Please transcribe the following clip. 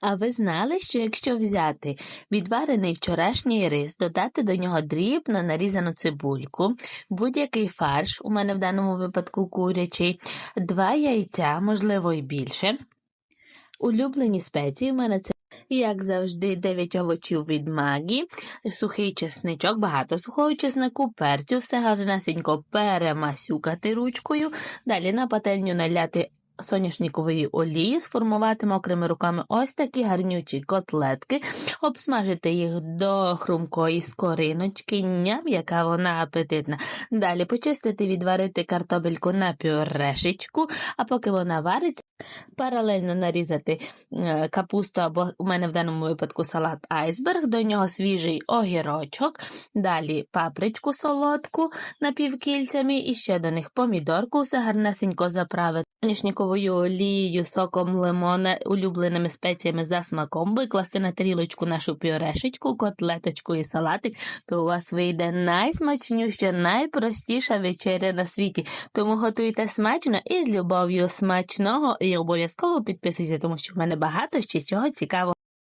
А ви знали, що якщо взяти відварений вчорашній рис, додати до нього дрібно нарізану цибульку, будь-який фарш, у мене в даному випадку курячий, два яйця, можливо, і більше. Улюблені спеції у мене це, як завжди, 9 овочів від магі, сухий чесничок, багато сухого чеснику, перцю, все гарнесенько перемасюкати ручкою, далі на пательню наляти соняшникової олії, сформувати мокрими руками ось такі гарнючі котлетки, обсмажити їх до хрумкої скориночки, ням, яка вона апетитна. Далі почистити, відварити картопельку на пюрешечку, а поки вона вариться, паралельно нарізати е, капусту або у мене в даному випадку салат айсберг, до нього свіжий огірочок, далі папричку солодку напівкільцями і ще до них помідорку, все гарнесенько заправити соняшниковою олією, соком лимона, улюбленими спеціями за смаком, викласти на тарілочку нашу пюрешечку, котлеточку і салатик, то у вас вийде найсмачніша, найпростіша вечеря на світі. Тому готуйте смачно і з любов'ю смачного і обов'язково підписуйтесь, тому що в мене багато ще чого цікавого.